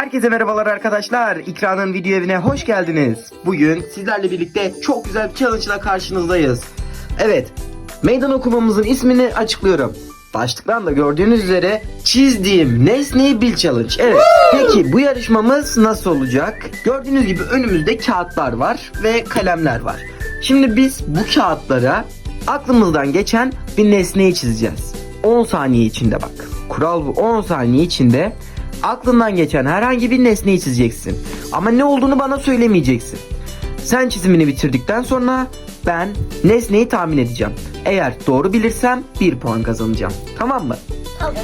Herkese merhabalar arkadaşlar. İkra'nın video evine hoş geldiniz. Bugün sizlerle birlikte çok güzel bir challenge ile karşınızdayız. Evet, meydan okumamızın ismini açıklıyorum. Başlıktan da gördüğünüz üzere çizdiğim nesneyi bil challenge. Evet. Peki bu yarışmamız nasıl olacak? Gördüğünüz gibi önümüzde kağıtlar var ve kalemler var. Şimdi biz bu kağıtlara aklımızdan geçen bir nesneyi çizeceğiz. 10 saniye içinde bak. Kural bu. 10 saniye içinde aklından geçen herhangi bir nesneyi çizeceksin. Ama ne olduğunu bana söylemeyeceksin. Sen çizimini bitirdikten sonra ben nesneyi tahmin edeceğim. Eğer doğru bilirsem 1 puan kazanacağım. Tamam mı? Tamam.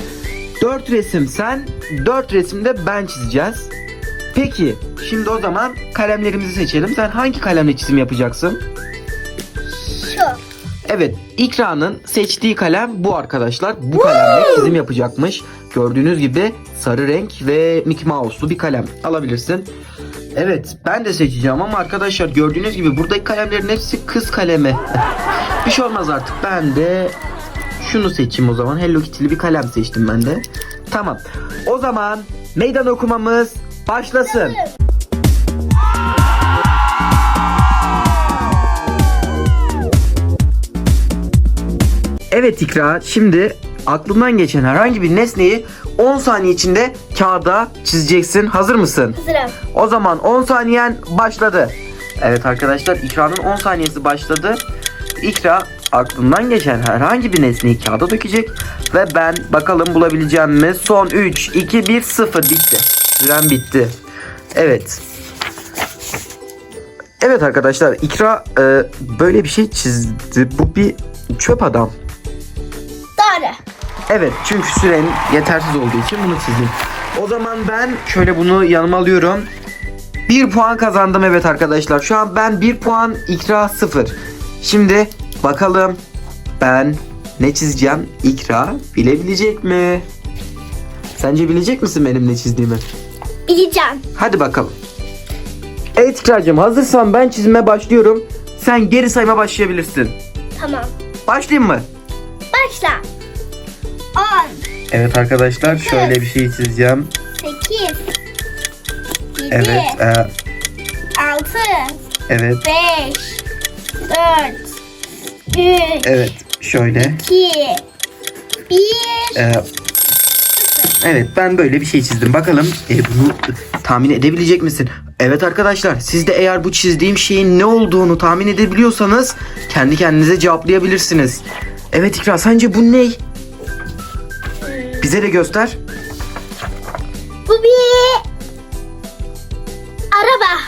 4 resim sen, 4 resim de ben çizeceğiz. Peki, şimdi o zaman kalemlerimizi seçelim. Sen hangi kalemle çizim yapacaksın? Şu. Evet, İkra'nın seçtiği kalem bu arkadaşlar. Bu kalemle çizim yapacakmış. Gördüğünüz gibi sarı renk ve Mickey Mouse'lu bir kalem alabilirsin. Evet, ben de seçeceğim ama arkadaşlar gördüğünüz gibi buradaki kalemlerin hepsi kız kalemi. bir şey olmaz artık. Ben de şunu seçeyim o zaman. Hello Kitty'li bir kalem seçtim ben de. Tamam. O zaman meydan okumamız başlasın. Evet İkra, şimdi aklından geçen herhangi bir nesneyi 10 saniye içinde kağıda çizeceksin. Hazır mısın? Hazırım. O zaman 10 saniyen başladı. Evet arkadaşlar İkra'nın 10 saniyesi başladı. İkra aklından geçen herhangi bir nesneyi kağıda dökecek. Ve ben bakalım bulabileceğim mi? Son 3, 2, 1, 0 bitti. Süren bitti. Evet. Evet arkadaşlar İkra e, böyle bir şey çizdi. Bu bir çöp adam. Doğru. Evet çünkü süren yetersiz olduğu için bunu çizdim. O zaman ben şöyle bunu yanıma alıyorum. 1 puan kazandım evet arkadaşlar. Şu an ben 1 puan ikra 0. Şimdi bakalım ben ne çizeceğim? İkra bilebilecek mi? Sence bilecek misin benim ne çizdiğimi? Bileceğim. Hadi bakalım. Evet İkracığım hazırsan ben çizime başlıyorum. Sen geri sayma başlayabilirsin. Tamam. Başlayayım mı? Başla. 10, Evet arkadaşlar şöyle bir şey çizeceğim. 8, 7, Evet. e, 6, evet. 5, 4, 3, Evet şöyle. 2, 1. Ee, evet ben böyle bir şey çizdim. Bakalım e, bunu tahmin edebilecek misin? Evet arkadaşlar siz de eğer bu çizdiğim şeyin ne olduğunu tahmin edebiliyorsanız kendi kendinize cevaplayabilirsiniz. Evet İkra sence bu ne? Bize de göster. Bu bir araba.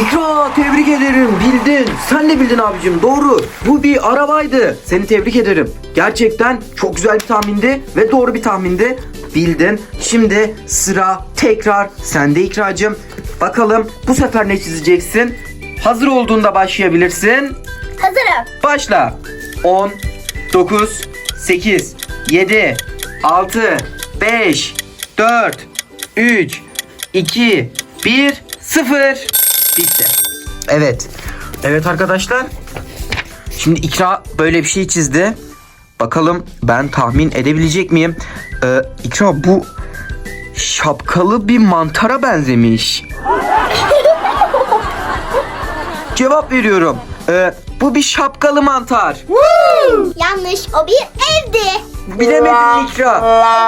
İkra tebrik ederim bildin. Sen de bildin abicim doğru. Bu bir arabaydı. Seni tebrik ederim. Gerçekten çok güzel bir tahmindi ve doğru bir tahmindi. Bildin. Şimdi sıra tekrar sende İkracığım. Bakalım bu sefer ne çizeceksin? Hazır olduğunda başlayabilirsin. Hazırım. Başla. 10, 9, 8, 7, 6, 5, 4, 3, 2, 1, 0. Bitti. Evet. Evet arkadaşlar. Şimdi İkra böyle bir şey çizdi. Bakalım ben tahmin edebilecek miyim? Ee, İkra bu şapkalı bir mantara benzemiş. Cevap veriyorum. Ee, bu bir şapkalı mantar. Yanlış. O bir evdi. Bilemedin İkra.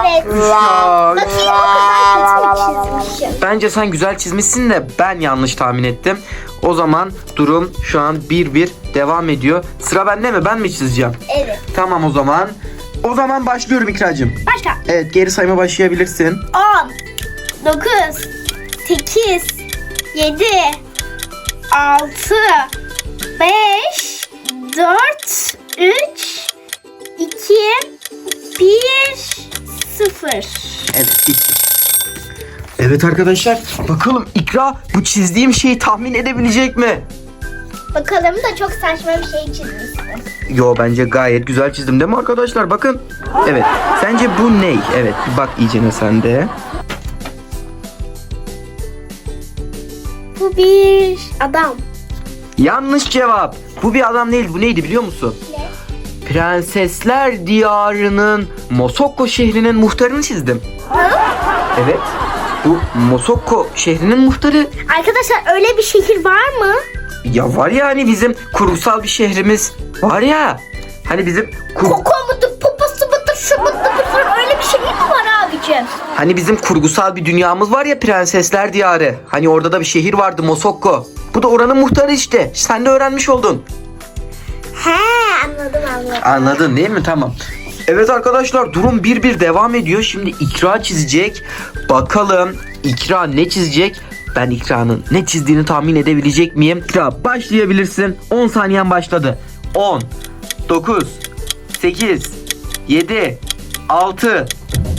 Evet. Ya, Bakayım o kadar kötü çizmişim. Bence sen güzel çizmişsin de ben yanlış tahmin ettim. O zaman durum şu an 1-1 devam ediyor. Sıra bende mi? Ben mi çizeceğim? Evet. Tamam o zaman. O zaman başlıyorum İkracığım. Başla. Evet geri sayma başlayabilirsin. 10 9 8 7 6 5 4 3 2 1 0 Evet bitti. Evet arkadaşlar bakalım İkra bu çizdiğim şeyi tahmin edebilecek mi? Bakalım da çok saçma bir şey çizmişsin. Yo bence gayet güzel çizdim değil mi arkadaşlar? Bakın. Evet. Sence bu ne? Evet bir bak iyicene sen de. Bu bir adam. Yanlış cevap. Bu bir adam değil. Bu neydi biliyor musun? Prensesler Diyarı'nın Mosokko şehrinin muhtarını çizdim. Evet. Bu Mosokko şehrinin muhtarı. Arkadaşlar öyle bir şehir var mı? Ya var ya hani bizim kurgusal bir şehrimiz. Var ya. Hani bizim kur- Koko mudur, poposu mudur, şu mudur, budur. Öyle bir şehir mi var abicim? hani bizim kurgusal bir dünyamız var ya Prensesler Diyarı. Hani orada da bir şehir vardı Mosokko. Bu da oranın muhtarı işte. Sen de öğrenmiş oldun. He anladım anladım. Anladın değil mi? Tamam. Evet arkadaşlar durum bir bir devam ediyor. Şimdi İkra çizecek. Bakalım İkra ne çizecek? Ben İkra'nın ne çizdiğini tahmin edebilecek miyim? İkra başlayabilirsin. 10 saniyen başladı. 10 9 8 7 6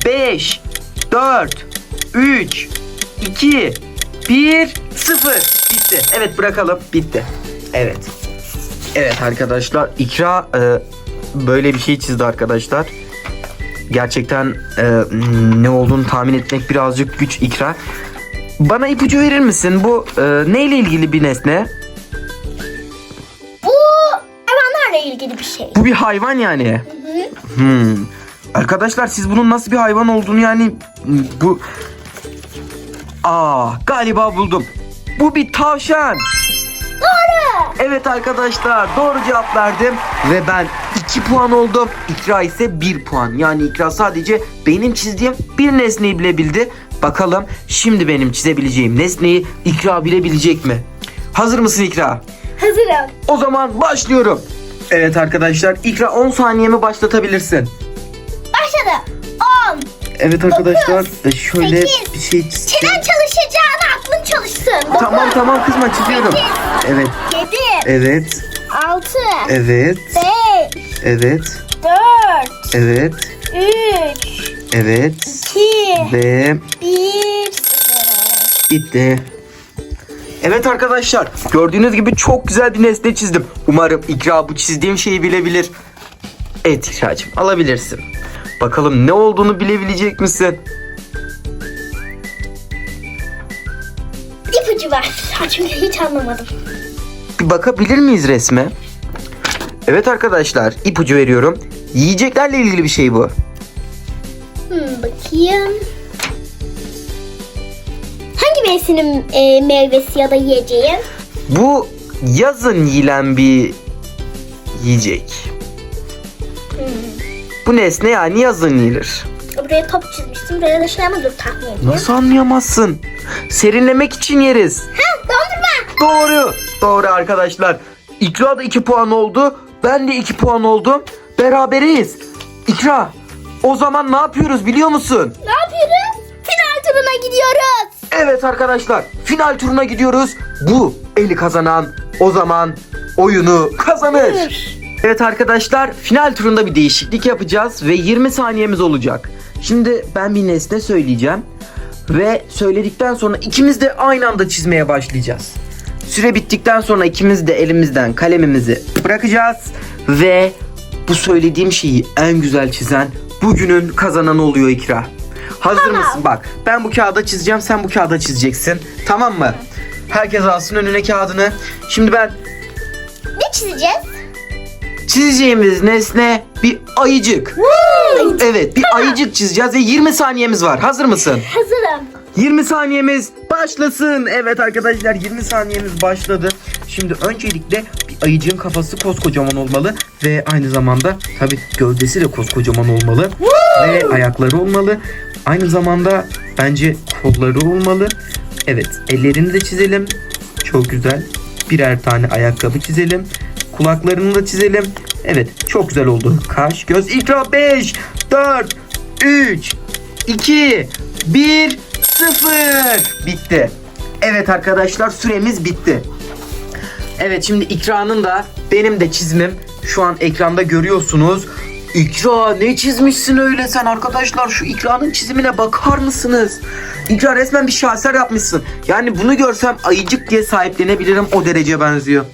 5 4 3 2 1 0 Bitti. Evet bırakalım. Bitti. Evet. Evet arkadaşlar İkra e, böyle bir şey çizdi arkadaşlar. Gerçekten e, ne olduğunu tahmin etmek birazcık güç İkra. Bana ipucu verir misin? Bu e, neyle ilgili bir nesne? Bu hayvanlarla ilgili bir şey. Bu bir hayvan yani. Hmm. Arkadaşlar siz bunun nasıl bir hayvan olduğunu yani bu... Aa galiba buldum. Bu bir tavşan. Evet arkadaşlar doğru cevap verdim ve ben 2 puan oldum. İkra ise 1 puan. Yani İkra sadece benim çizdiğim bir nesneyi bilebildi. Bakalım şimdi benim çizebileceğim nesneyi İkra bilebilecek mi? Hazır mısın İkra? Hazırım. O zaman başlıyorum. Evet arkadaşlar İkra 10 saniyemi başlatabilirsin. Başladı. 10. Evet arkadaşlar e, şöyle sekiz, bir şey çizeceğim. Çenen çalışacağına aklın çalışsın. Tamam tamam kızma çiziyorum. Evet 7. evet 6. evet 5. evet 4. evet 3. evet 2. ve 1. Bitti. Evet arkadaşlar gördüğünüz gibi çok güzel bir nesne çizdim. Umarım İkra bu çizdiğim şeyi bilebilir. Evet İkra'cığım alabilirsin. Bakalım ne olduğunu bilebilecek misin? İpucu. Ha, Çünkü hiç anlamadım. Bir bakabilir miyiz resme? Evet arkadaşlar ipucu veriyorum. Yiyeceklerle ilgili bir şey bu. Hmm, bakayım. Hangi mevsimin e, meyvesi ya da yiyeceği? Bu yazın yiyilen bir yiyecek. Bu nesne yani yazın yiyilir. Buraya top çizmiştim. Buraya da şey ama dur tahmin edeyim. Nasıl anlayamazsın? Serinlemek için yeriz. Ha dondurma. Doğru. Doğru arkadaşlar. İkra da 2 puan oldu. Ben de 2 puan oldum. Beraberiz. İkra. O zaman ne yapıyoruz biliyor musun? Ne yapıyoruz? Final turuna gidiyoruz. Evet arkadaşlar. Final turuna gidiyoruz. Bu eli kazanan o zaman oyunu kazanır. Evet arkadaşlar final turunda bir değişiklik yapacağız ve 20 saniyemiz olacak. Şimdi ben bir nesne söyleyeceğim ve söyledikten sonra ikimiz de aynı anda çizmeye başlayacağız. Süre bittikten sonra ikimiz de elimizden kalemimizi bırakacağız ve bu söylediğim şeyi en güzel çizen bugünün kazananı oluyor İkra. Hazır Tamam. mısın? Bak ben bu kağıda çizeceğim sen bu kağıda çizeceksin. Tamam mı? Herkes alsın önüne kağıdını. Şimdi ben Ne çizeceğiz? çizeceğimiz nesne bir ayıcık. Evet bir ayıcık çizeceğiz ve 20 saniyemiz var. Hazır mısın? Hazırım. 20 saniyemiz başlasın. Evet arkadaşlar 20 saniyemiz başladı. Şimdi öncelikle bir ayıcığın kafası koskocaman olmalı ve aynı zamanda tabi gövdesi de koskocaman olmalı ve ayakları olmalı. Aynı zamanda bence kolları olmalı. Evet ellerini de çizelim. Çok güzel. Birer tane ayakkabı çizelim. Kulaklarını da çizelim. Evet çok güzel oldu. Kaş, göz, ikra 5, 4, 3, 2, 1, 0. Bitti. Evet arkadaşlar süremiz bitti. Evet şimdi ikranın da benim de çizimim şu an ekranda görüyorsunuz. İkra ne çizmişsin öyle sen arkadaşlar şu ikranın çizimine bakar mısınız? İkra resmen bir şaheser yapmışsın. Yani bunu görsem ayıcık diye sahiplenebilirim o derece benziyor.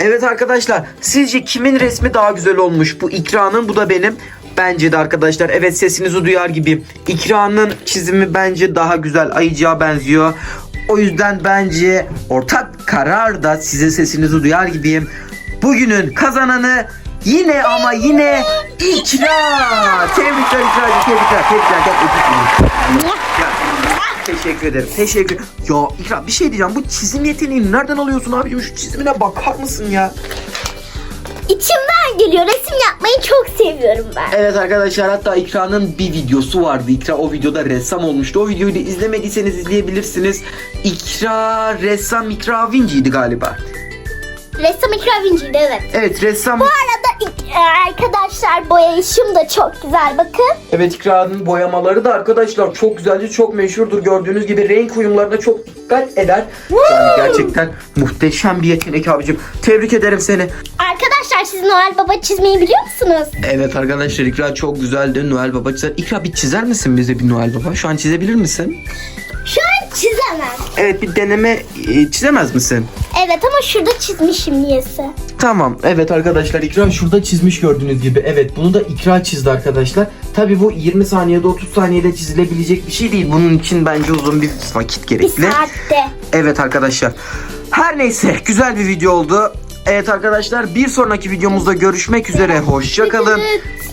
Evet arkadaşlar sizce kimin resmi daha güzel olmuş? Bu ikranın bu da benim. Bence de arkadaşlar evet sesinizi duyar gibi. İkranın çizimi bence daha güzel ayıcığa benziyor. O yüzden bence ortak karar da size sesinizi duyar gibiyim. Bugünün kazananı yine ama yine İkra. Tebrikler İkra'cığım tebrikler. Tebrikler. Gel. Teşekkür ederim. Teşekkür. Ya İkra bir şey diyeceğim. Bu çizim yeteneğini nereden alıyorsun abicim? Şu çizimine bakar mısın ya? İçimden geliyor. Resim yapmayı çok seviyorum ben. Evet arkadaşlar hatta İkra'nın bir videosu vardı. İkra o videoda ressam olmuştu. O videoyu da izlemediyseniz izleyebilirsiniz. İkra ressam İkra Vinci'ydi galiba. Ressam İkra Vinci'ydi evet. Evet ressam. Bu arada arkadaşlar boyayışım da çok güzel bakın. Evet İkra'nın boyamaları da arkadaşlar çok güzeldi. Çok meşhurdur. Gördüğünüz gibi renk uyumlarına çok dikkat eder. Yani gerçekten muhteşem bir yetenek abicim. Tebrik ederim seni. Arkadaşlar siz Noel Baba çizmeyi biliyor musunuz? Evet arkadaşlar İkra çok güzeldi. Noel Baba çizer. İkra bir çizer misin bize bir Noel Baba? Şu an çizebilir misin? Şu an çizemem. Evet bir deneme e, çizemez misin? Evet ama şurada çizmişim niyeyse. Tamam. Evet arkadaşlar İkra şurada çizmiş gördüğünüz gibi. Evet bunu da İkra çizdi arkadaşlar. Tabi bu 20 saniyede 30 saniyede çizilebilecek bir şey değil. Bunun için bence uzun bir vakit Bir gerekli. saatte. Evet arkadaşlar. Her neyse güzel bir video oldu. Evet arkadaşlar bir sonraki videomuzda görüşmek üzere. Hoşçakalın.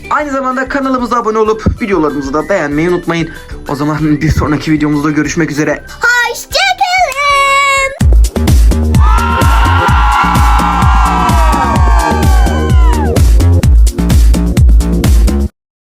Aynı zamanda kanalımıza abone olup videolarımızı da beğenmeyi unutmayın. O zaman bir sonraki videomuzda görüşmek üzere.